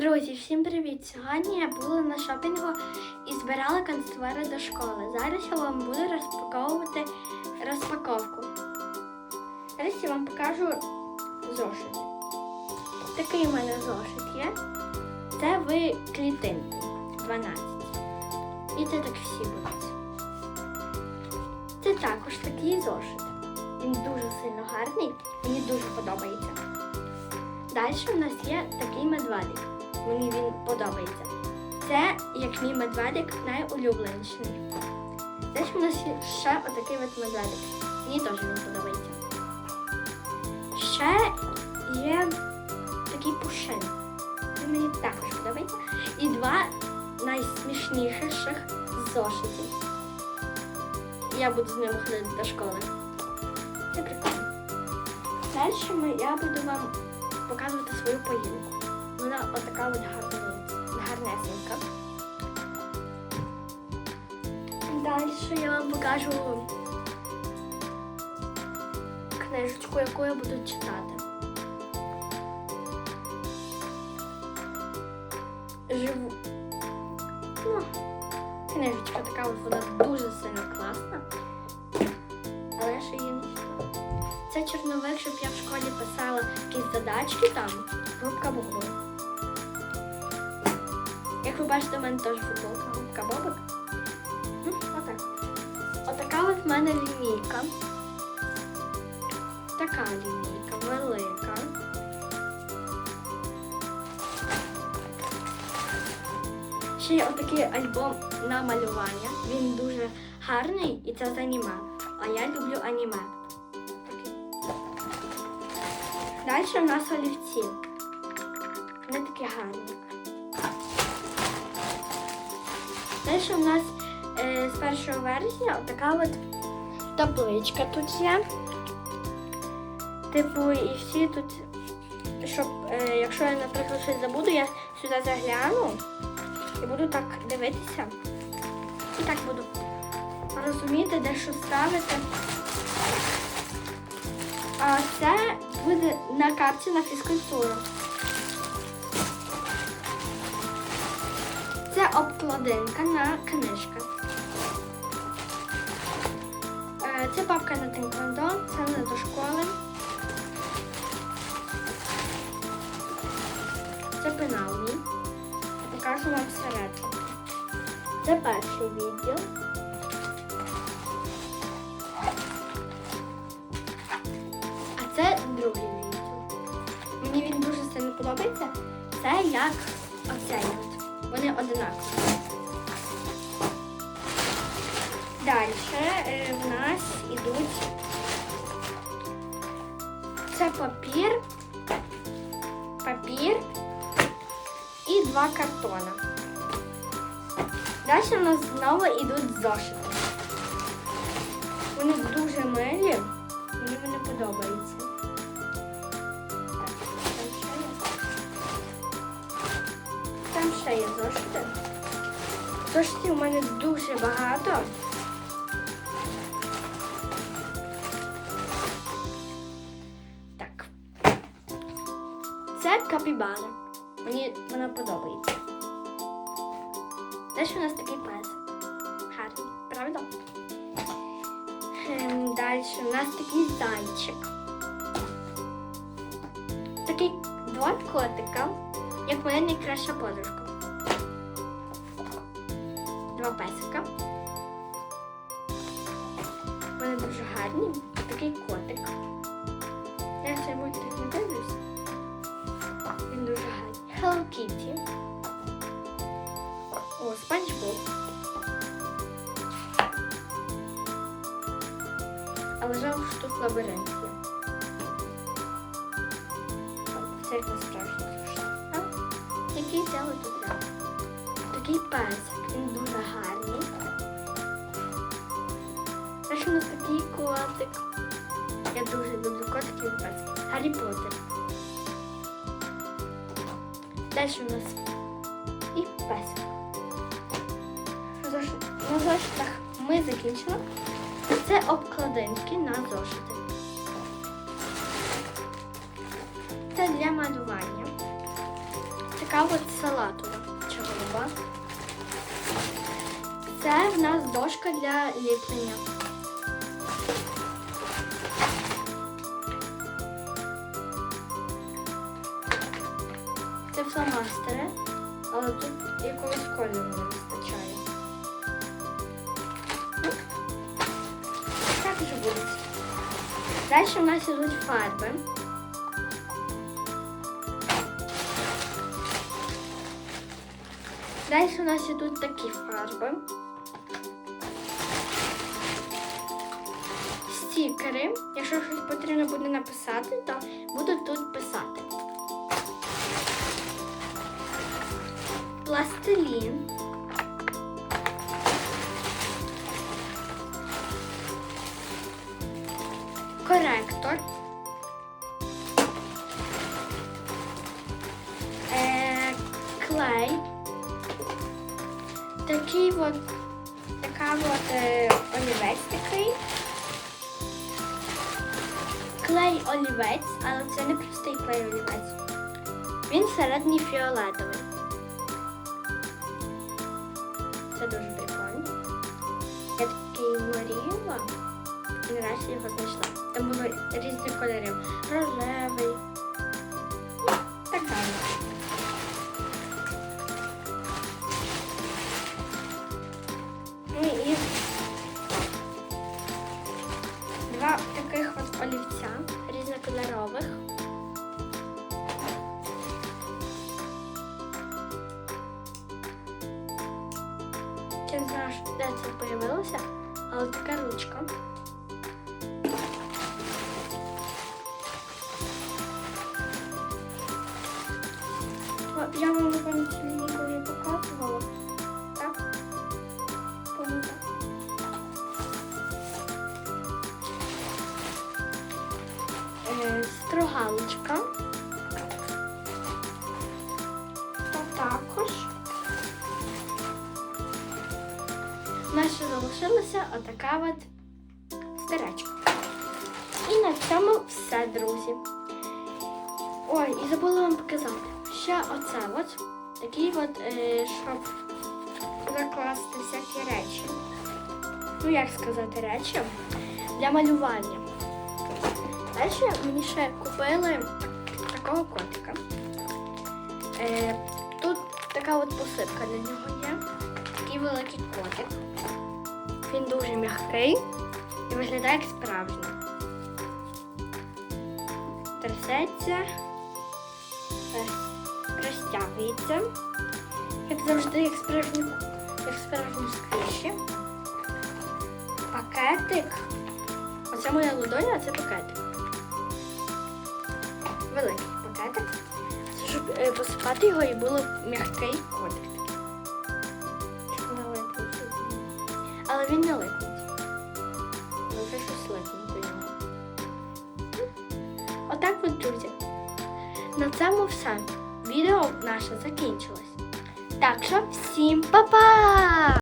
Друзі, всім привіт! Сьогодні я була на шопінгу і збирала констовари до школи. Зараз я вам буду розпаковувати розпаковку. Зараз я вам покажу зошит. Такий у мене зошит є. Це в клітинку 12. І це так всі будуть. Це також такий зошит. Він дуже сильно гарний, мені дуже подобається. Далі в нас є такий медведик. Мені він подобається. Це як мій медведик найулюбленіший. Далі в нас є ще отакий от медведик. Мені теж він подобається. Ще є такий пушин. Він мені також подобається. І два найсмішніших зошитів. Я буду з ними ходити до школи. Це прикольно. Далі я буду вам показувати свою поїлку. Вона отака от гарнесенька. Далі я вам покажу книжечку, яку я буду читати. Живу. Ну, книжечка така от вона дуже сильно класна. Але ще її не читала. Це чорновик, щоб я в школі писала якісь задачки там. Губка Бобок. Як ви бачите, у мене теж футболка Губка Бобок. Ну, отак. Отака от в мене лінійка. Така лінійка, велика. Ще є отакий альбом на малювання. Він дуже гарний і це з аніме. А я люблю аніме. Далі в нас олівці. Вони такі гарні. Далі у нас е, з 1 вересня така от табличка тут є. Типу, і всі тут, щоб, е, якщо я, наприклад, щось забуду, я сюди загляну і буду так дивитися. І так буду розуміти, де що ставити. А це буде на карті на фізкультуру. Обкладинка на книжка. Е, Це папка на тенквондо, це не до школи. Це пенал мій. Покажу вам всередину. Це перший відділ. А це другий відділ. Мені він дуже сильно подобається. Це як оцей. Вони одинакові. Далі е, в нас ідуть це папір, папір і два картона. Далі в нас знову йдуть зошити. Вони дуже милі. Мені вони подобаються. Зошитів у мене дуже багато. Так. Це капібара. Мені вона подобається. Далі у нас такий пес. Гарний, правда? Ем, Далі у нас такий зайчик. Такий два котика, як моя найкраща подружка. Два песика. Вони дуже гарні. Такий котик. Я цей мультик не дивлюсь. Він дуже гарний. Hello Kitty. О, Спанч Боб. Але жалко, що тут лабіринт. Це насправді А? Який взяли тут? Такий песик, гарний. Далі у нас такий котик. Я дуже люблю котиків і песиків. Гаррі Поттер. Далі у нас і песик. На зошитах ми закінчили. Це обкладинки на зошити. Це для малювання. Така от салатова. Голуба. Це в нас дошка для ліплення. Це фломастери, але тут якогось кольору не вистачає. Так же буде. Далі в нас ідуть фарби. Далі у нас ідуть такі фарби. Стікери. Якщо щось потрібно буде написати, то буду тут писати. Пластилін. Коректор. Е, клей. Такий от, така от е, олівець такий. Клей олівець, але це не простий клей олівець. Він середній фіолетовий. Це дуже прикольно. Я такий мріяла і нарешті його знайшла. Там було різні кольори. Рожевий. Я не де це появилося, але така ручка. Я вам вам цю лінійку Ще залишилася отака от стирачка. І на цьому все, друзі. Ой, і забула вам показати. Ще оце от. Такий от, е, щоб закласти всякі речі. Ну, як сказати, речі для малювання. Далі мені ще купили такого котика. Е, тут така от посипка для нього є. Такий великий котик. Він дуже м'який і виглядає як справжній. Трясеться, е, розтягується. Як завжди, як справжні, як справжні сквіші. Пакетик. Оце моя ладоня, а це пакетик. Великий пакетик. Щоб е, посипати його і було м'який котик Але він не липнуть. Лише щось липнуть до нього. Отак от, друзі. На цьому все. Відео наше закінчилось. Так що всім па-па!